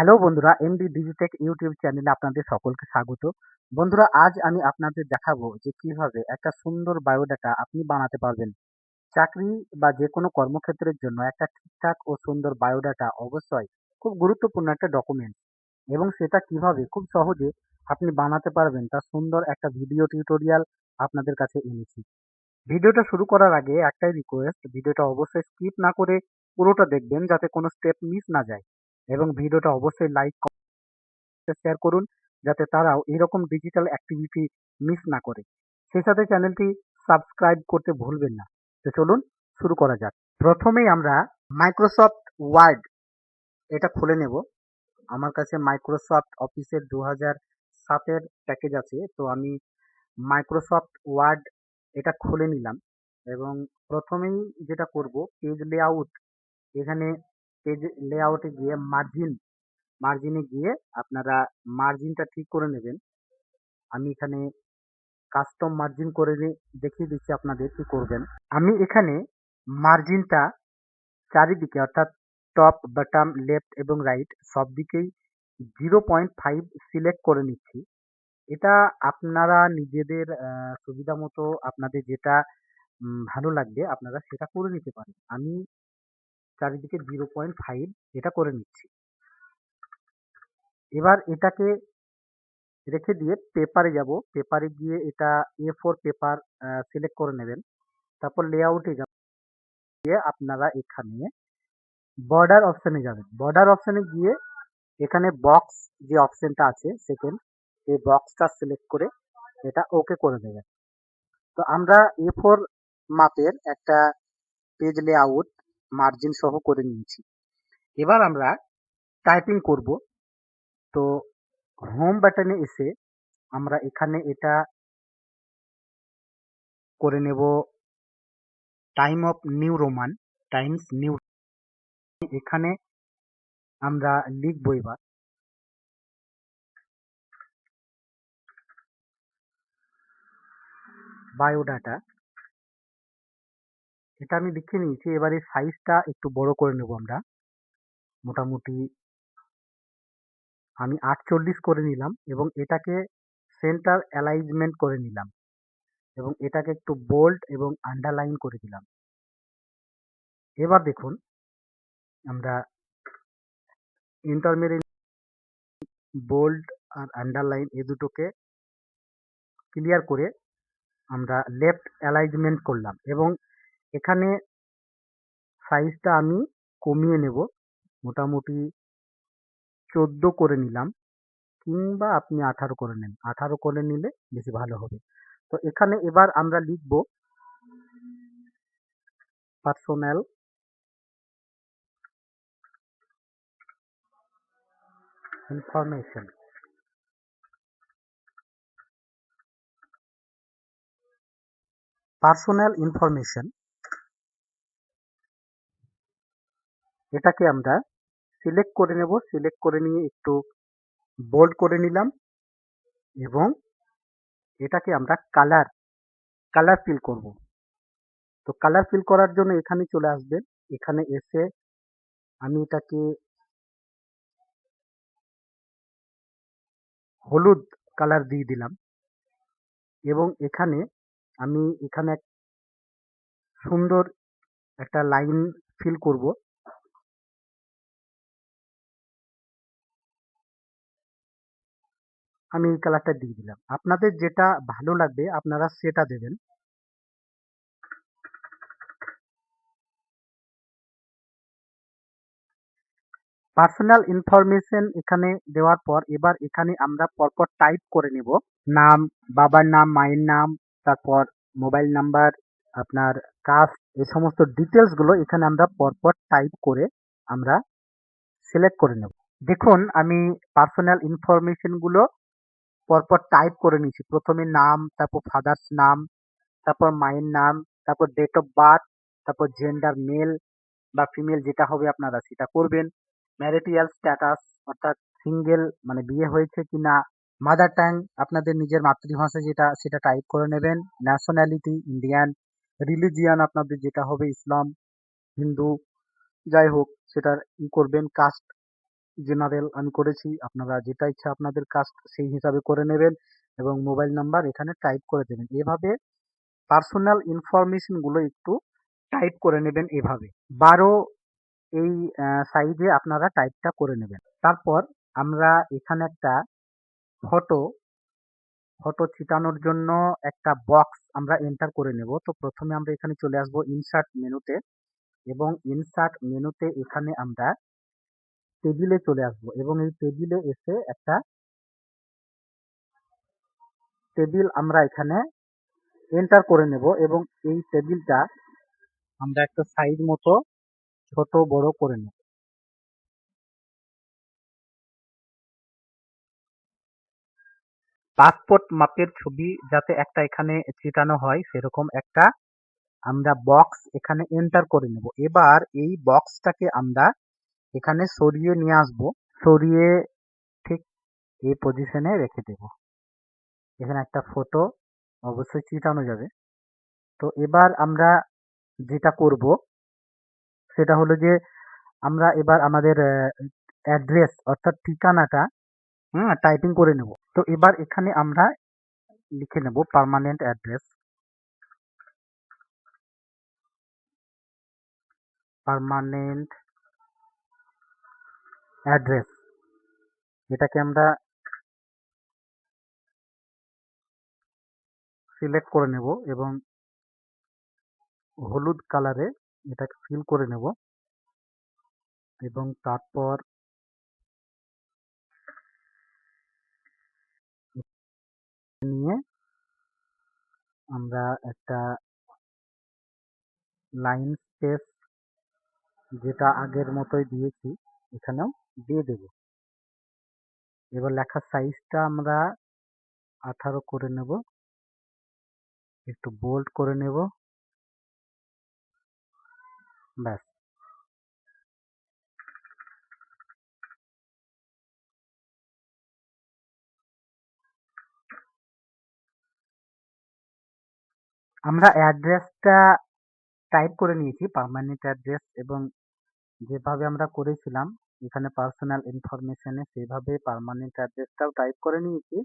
Hello বন্ধুরা MD Digitech YouTube চ্যানেলে আপনাদের সকলকে স্বাগত। বন্ধুরা, আজ আমি আপনাদের দেখাবো যে কীভাবে একটা সুন্দর বায়োডাটা আপনি বানাতে পারবেন। চাকরি বা যে কোনো কর্মক্ষেত্রের জন্য একটা ঠিকঠাক ও সুন্দর বায়োডাটা অবশ্যই খুব গুরুত্বপূর্ণ একটা ডকুমেন্ট এবং সেটা কীভাবে খুব সহজে আপনি বানাতে পারবেন তার সুন্দর একটা ভিডিও টিউটোরিয়াল আপনাদের কাছে এনেছি। ভিডিওটা শুরু করার আগে একটাই রিকোয়েস্ট ভিডিওটা অবশ্যই স্কিপ না করে পুরোটা দেখবেন যাতে কোনো স্টেপ মিস না যায়। এবং ভিডিওটা অবশ্যই লাইক শেয়ার করুন, যাতে তারাও এরকম ডিজিটাল অ্যাক্টিভিটি মিস না করে। সেই সাথে চ্যানেলটি সাবস্ক্রাইব করতে ভুলবেন না। তো চলুন শুরু করা যাক। প্রথমেই আমরা মাইক্রোসফট ওয়ার্ড এটা খুলে নেব। আমার কাছে মাইক্রোসফট অফিসের দু হাজার সাতের প্যাকেজ আছে। তো আমি মাইক্রোসফট ওয়ার্ড এটা খুলে নিলাম এবং প্রথমেই যেটা করব পেজ লেআউট এখানে পেজ লেআউটে গিয়ে মার্জিন মার্জিনে গিয়ে আপনারা মার্জিনটা ঠিক করে নেবেন। আমি এখানে কাস্টম মার্জিন করে দেখিয়ে দিচ্ছি আপনাদের কি করবেন। আমি এখানে মার্জিনটা চারিদিকে, অর্থাৎ টপ বটম লেফট এবং রাইট সব দিকেই জিরো পয়েন্ট ফাইভ সিলেক্ট করে নিচ্ছি। এটা আপনারা নিজেদের সুবিধা মতো আপনাদের যেটা ভালো লাগবে, আপনারা সেটা করে নিতে পারেন। আমি চারিদিকে জিরো পয়েন্ট ফাইভ এটা করে নিচ্ছি। এবার এটাকে রেখে দিয়ে পেপারে যাব। পেপারে গিয়ে এটা এ ফোর পেপার সিলেক্ট করে নেবেন। তারপর লেআউটে যাব। গিয়ে আপনারা এখানে বর্ডার অপশানে যাবেন। বর্ডার অপশানে গিয়ে এখানে বক্স যে অপশানটা আছে সেকেন্ড এই বক্সটা সিলেক্ট করে এটা ওকে করে দেবেন। তো আমরা এ ফোর মাপের একটা পেজ লেআউট মার্জিন সহ করে নিয়েছি। এবার আমরা টাইপিং করব। তো হোম বাটনে এসে আমরা এখানে এটা করে নেব time of new Roman times new এখানে আমরা লিখব এবার বায়োডাটা এটা আমি লিখে নিয়েছি, এবারে সাইজটা একটু বড় করে নেব আমরা। মোটামুটি আমি আটচল্লিশ করে নিলাম এবং এটাকে সেন্টার অ্যালাইনমেন্ট করে নিলাম এবং এটাকে একটু বোল্ড এবং আন্ডারলাইন করে দিলাম। এবার দেখুন, আমরা ইন্টারমিডিয়েট বোল্ড আর আন্ডারলাইন এ দুটোকে ক্লিয়ার করে আমরা লেফট অ্যালাইনমেন্ট করলাম এবং এখানে সাইজটা আমি কমিয়ে নেব। মোটামুটি চোদ্দ করে নিলাম কিংবা আপনি আঠারো করে নেন। আঠারো করে নিলে বেশি ভালো হবে। তো এখানে এবার আমরা লিখব পার্সোনাল ইনফরমেশন পার্সোনাল ইনফরমেশন এটাকে আমরা সিলেক্ট করে নেব। সিলেক্ট করে নিয়ে একটু বোল্ড করে নিলাম এবং এটাকে আমরা কালার কালার ফিল করব। তো কালার ফিল করার জন্য এখানে চলে আসবেন। এখানে এসে আমি এটাকে হলুদ কালার দিয়ে দিলাম এবং এখানে আমি এখানে সুন্দর একটা লাইন ফিল করব। আমি এই কালারটা দিয়ে দিলাম। আপনাদের যেটা ভালো লাগবে, আপনারা সেটা দেবেন। পার্সোনাল ইনফরমেশন এখানে দেওয়ার পর, এবার এখানে আমরা পরপর টাইপ করে নেব। নাম, বাবার নাম, মায়ের নাম, তারপর মোবাইল নাম্বার আপনার কাস্ট এই সমস্ত ডিটেলসগুলো এখানে আমরা পরপর টাইপ করে আমরা সিলেক্ট করে নেব। দেখুন, আমি পার্সোনাল ইনফরমেশনগুলো পরপর টাইপ করে নিয়েছি। প্রথমে নাম, তারপর ফাদার্স নাম, তারপর মায়ের নাম, তারপর ডেট অফ বার্থ তারপর জেন্ডার মেল বা ফিমেল যেটা হবে আপনারা সেটা করবেন। ম্যারিটিয়াল স্ট্যাটাস অর্থাৎ সিঙ্গেল মানে বিয়ে হয়েছে কি না মাদার টাং আপনাদের নিজের মাতৃভাষা যেটা, সেটা টাইপ করে নেবেন। ন্যাশনালিটি ইন্ডিয়ান রিলিজিয়ান আপনাদের যেটা হবে ইসলাম হিন্দু যাই হোক সেটার ই করবেন। কাস্ট জেনারেল আমি করেছি। আপনারা যেটা ইচ্ছা আপনাদের কাস্ট সেই হিসাবে করে নেবেন এবং মোবাইল নাম্বার এখানে টাইপ করে দেবেন। এভাবে পার্সোনাল ইনফরমেশনগুলো একটু টাইপ করে নেবেন এভাবে। বারো এই সাইজে আপনারা টাইপটা করে নেবেন। তারপর আমরা এখানে একটা ফটো ফটো ছিটানোর জন্য একটা বক্স আমরা এন্টার করে নেব। তো প্রথমে আমরা এখানে চলে আসব ইনসার্ট মেনুতে এবং ইনসার্ট মেনুতে এখানে আমরা টেবিলে চলে আসব এবং এই টেবিলে এসে একটা টেবিল আমরা এখানে এন্টার করে নেব এবং এই টেবিলটা আমরা একটা সাইজ মতো ছোট বড় করে নেব। পাসপোর্ট মাপের ছবি যাতে একটা এখানে চিটানো হয় সেরকম একটা আমরা বক্স এখানে এন্টার করে নেব। এবার এই বক্সটাকে আমরা এখানে সরিয়ে নিয়ে আসব। সরিয়ে ঠিক এই পজিশনে রেখে দেব। এখানে একটা ফটো অবশ্যই চিটানো যাবে। তো এবার আমরা যেটা করব, সেটা হলো যে আমরা এবার আমাদের অ্যাড্রেস অর্থাৎ ঠিকানাটা হুম টাইপিং করে নেব। তো এবার এখানে আমরা লিখে নেব পার্মানেন্ট অ্যাড্রেস পার্মানেন্ট অ্যাড্রেস। এটাকে আমরা সিলেক্ট করে নেব এবং হলুদ কালারে এটাকে ফিল করে নেব এবং তারপর নিয়ে আমরা একটা লাইন স্পেস যেটা আগের মতোই দিয়েছি, এখানেও দিয়ে দেব। এবার লেখার সাইজটা আমরা আঠারো করে নেব। একটু বোল্ড করে নেব। ব্যাস। আমরা অ্যাড্রেসটা টাইপ করে নিয়েছি পার্মানেন্ট অ্যাড্রেস এবং যেভাবে আমরা করেছিলাম এখানে পার্সোনাল ইনফরমেশনে সেভাবে পার্মানেন্ট অ্যাড্রেসটাও টাইপ করে নিয়েছি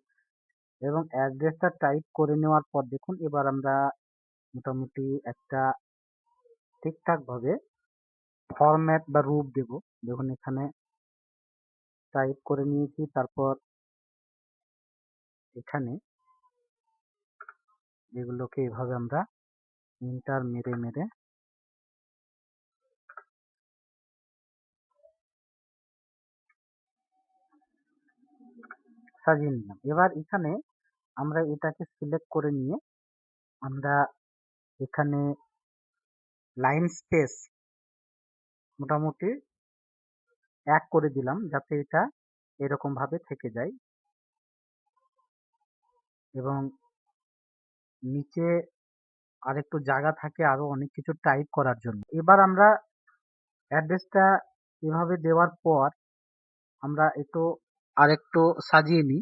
এবং অ্যাড্রেসটা টাইপ করে নেওয়ার পর দেখুন, এবার আমরা মোটামুটি একটা ঠিকঠাকভাবে ফরম্যাট বা রূপ দেব। দেখুন, এখানে টাইপ করে নিয়েছি, তারপর এখানে এগুলোকে এভাবে আমরা ইন্টার মেরে মেরে সাজিয়ে নিলাম। এবার এখানে আমরা এটাকে সিলেক্ট করে নিয়ে আমরা এখানে লাইন স্পেস মোটামুটি এক করে দিলাম যাতে এটা এরকম ভাবে থেকে যায়। এবং নিচে আরেকটু জায়গা থাকে আরও অনেক কিছু টাইপ করার জন্য। এবার আমরা অ্যাড্রেসটা এভাবে দেওয়ার পর আমরা একটু আরেকটু সাজিয়ে নিই।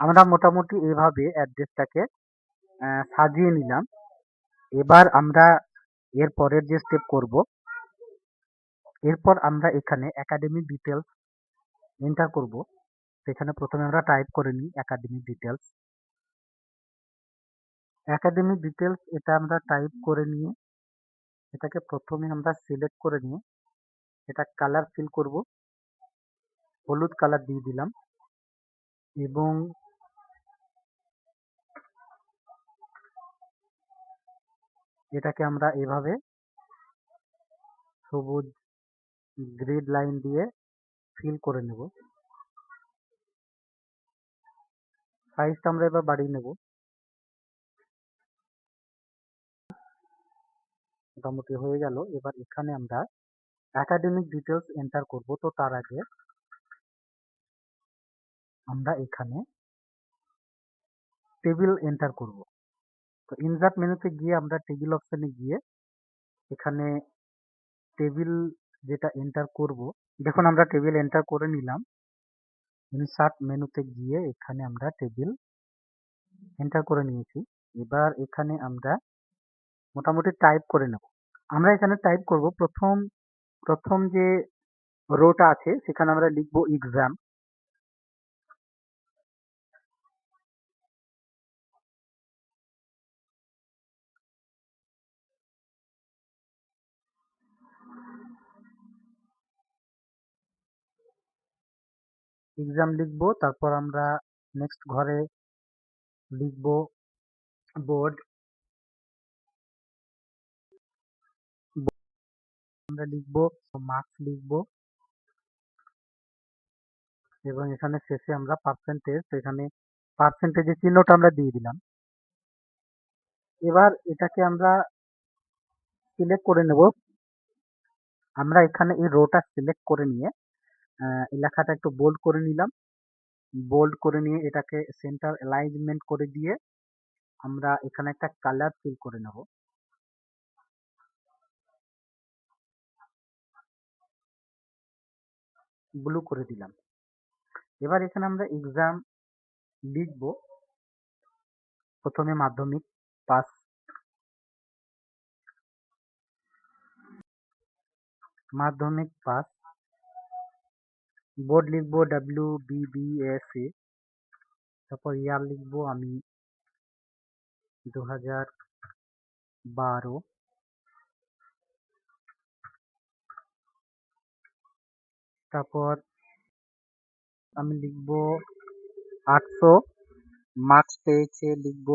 আমরা মোটামুটি এভাবে অ্যাড্রেসটাকে সাজিয়ে নিলাম। এবার আমরা এর পরের যে স্টেপ করব, এরপর আমরা এখানে একাডেমিক ডিটেলস এন্টার করব। সেখানে প্রথমে আমরা টাইপ করে নিই একাডেমিক ডিটেলস একাডেমিক ডিটেলস এটা আমরা টাইপ করে নিয়ে এটাকে প্রথমে আমরা সিলেক্ট করে নিয়ে এটা কালার ফিল করব। হলুদ কালার দিয়ে দিলাম এবং এটাকে আমরা এভাবে সবুজ গ্রিড লাইন দিয়ে ফিল করে নেব। সাইজটা আমরা এবার বাড়িয়ে নেব। মোটামুটি হয়ে গেল। এবার এখানে আমরা একাডেমিক ডিটেলস এন্টার করব। তো তার আগে আমরা এখানে টেবিল এন্টার করব। তো ইনসার্ট মেনুতে গিয়ে আমরা টেবিল অপশানে গিয়ে এখানে টেবিল যেটা এন্টার করব, দেখুন আমরা টেবিল এন্টার করে নিলাম। ইনসার্ট মেনুতে গিয়ে এখানে আমরা টেবিল এন্টার করে নিয়েছি। এবার এখানে আমরা মোটামুটি টাইপ করে নেব। আমরা এখানে টাইপ করব প্রথম প্রথম যে রোটা আছে, সেখানে আমরা লিখব এক্সাম এক্সাম লিখব, তারপর আমরা নেক্সট ঘরে লিখব বোর্ড আমরা লিখব মার্কস লিখব এবং এখানে শেষে আমরা পার্সেন্টেজ এখানে পার্সেন্টেজের চিহ্নটা আমরা দিয়ে দিলাম। এবার এটাকে আমরা সিলেক্ট করে নেব। আমরা এখানে এই রোটা সিলেক্ট করে নিয়ে লেখাটা একটু বোল্ড করে নিলাম। বোল্ড করে নিয়ে এটাকে সেন্টার অ্যালাইনমেন্ট করে দিয়ে আমরা এখানে একটা কালার ফিল করে নেব। ব্লু করে দিলাম। এবার এখানে আমরা এক্সাম লিখব। প্রথমে Madhyamik pass Madhyamik pass board লিখব W B B S E তারপর ইয়ার লিখব আমি দু হাজার বারো। তারপর আমি লিখব আটশো। মার্কস পেয়েছে লিখব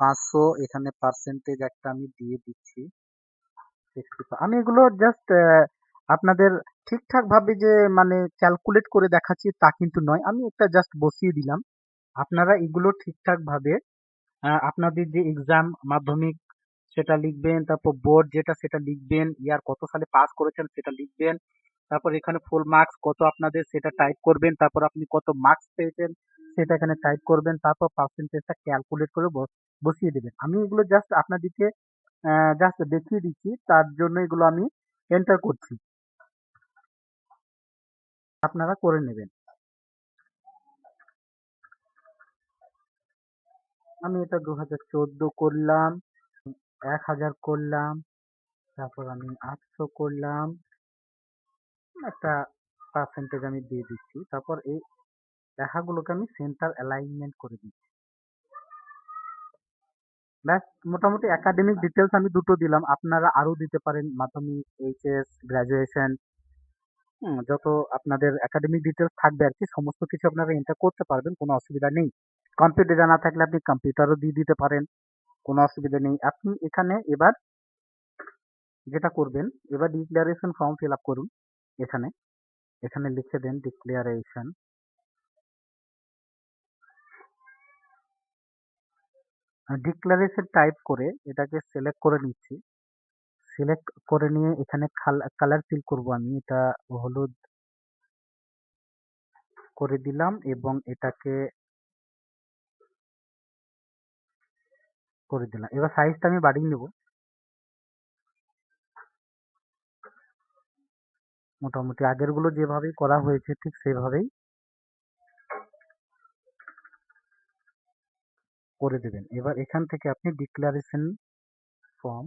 পাঁচশো। এখানে পার্সেন্টেজ একটা আমি দিয়ে দিচ্ছি। আমি এগুলো জাস্ট আপনাদের ঠিকঠাক ভাবে যে মানে ক্যালকুলেট করে দেখাচ্ছি তা কিন্তু নয়। আমি একটা জাস্ট বসিয়ে দিলাম। আপনারা এগুলো ঠিকঠাক ভাবে আহ, আপনাদের যে এক্সাম মাধ্যমিক সেটা লিখবেন তারপর বোর্ড যেটা সেটা লিখবেন ইয়ার কত সালে পাস করেছেন সেটা লিখবেন। তারপর এখানে ফুল মার্কস কত আপনাদের সেটা টাইপ করবেন, তারপর আপনি কত মার্কস পেয়েছেন সেটা এখানে টাইপ করবেন, তারপর পার্সেন্টেজটা ক্যালকুলেট করে বস- বসিয়ে দেবেন। আমি এগুলো জাস্ট আপনাদেরকে জাস্ট দেখিয়ে দিচ্ছি, তার জন্য এগুলো আমি এন্টার করছি। আপনারা করে নেবেন। আমি এটা দু হাজার চোদ্দ করলাম, এক হাজার করলাম, তারপর আমি আটশো করলাম। একটা পার্সেন্টেজ আমি দিয়ে দিচ্ছি। তারপর এই লেখাগুলোকে আমি সেন্টার অ্যালাইনমেন্ট করে দিচ্ছি। ব্যাস, মোটামুটি একাডেমিক ডিটেলস আমি দুটো দিলাম। আপনারা আরও দিতে পারেন। মাধ্যমিক এইচএস গ্রাজুয়েশন যত আপনাদের একাডেমিক ডিটেলস থাকবে আর কি, সমস্ত কিছু আপনারা এন্টার করতে পারবেন, কোনো অসুবিধা নেই। কম্পিউটার জানা থাকলে আপনি কম্পিউটারও দিয়ে দিতে পারেন, কোনো অসুবিধা নেই। আপনি এখানে এবার যেটা করবেন, এবার ডিক্লারেশন ফর্ম ফিল আপ করুন। এখানে এখানে লিখে দেন ডিক্লারেশন ডিক্লারেশন টাইপ করে এটাকে সিলেক্ট করে নিচ্ছি। সিলেক্ট করে নিয়ে এখানে কালার ফিল করব আমি। এটা হলুদ করে দিলাম এবং এটাকে করে দিলাম। এবার সাইজটা আমি বাড়িয়ে নেব। মোটামুটি। আগেরগুলো যেভাবেই করা হয়েছে, ঠিক সেভাবেই করে দেবেন। এবার এখান থেকে আপনি ডিক্লারেশন ফর্ম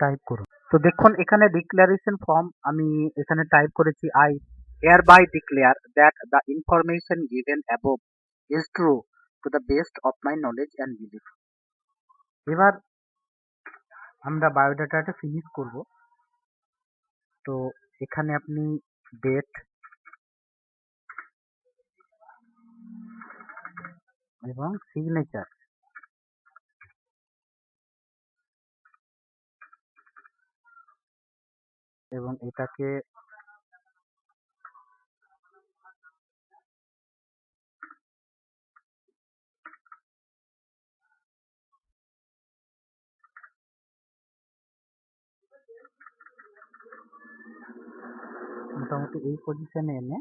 টাইপ করুন। তো দেখুন, এখানে ডিক্লারেশন ফর্ম আমি এখানে টাইপ করেছি I hereby declare that the information given above is true to the best of my knowledge and belief. এবার আমরা বায়োডাটাটা ফিনিশ করব। তো এখানে আপনি ডেট এবং সিগনেচার এবং এটাকে মোটামুটি এই পজিশনে এনে?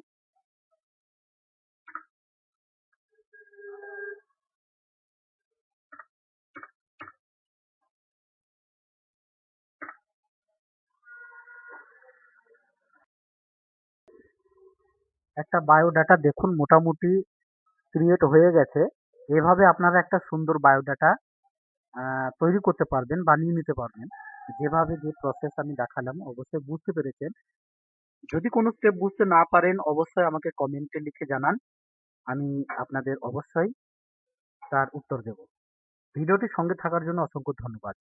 একটা বায়োডাটা দেখুন, মোটামুটি ক্রিয়েট হয়ে গেছে। এভাবে আপনারা একটা সুন্দর বায়োডাটা তৈরি করতে পারবেন বানিয়ে নিতে পারবেন। যেভাবে যে প্রসেস আমি দেখালাম, অবশ্যই বুঝতে পেরেছেন। যদি কোনো স্টেপ বুঝতে না পারেন, অবশ্যই আমাকে কমেন্টে লিখে জানান। আমি আপনাদের অবশ্যই তার উত্তর দেব। ভিডিওটি সঙ্গে থাকার জন্য অসংখ্য ধন্যবাদ।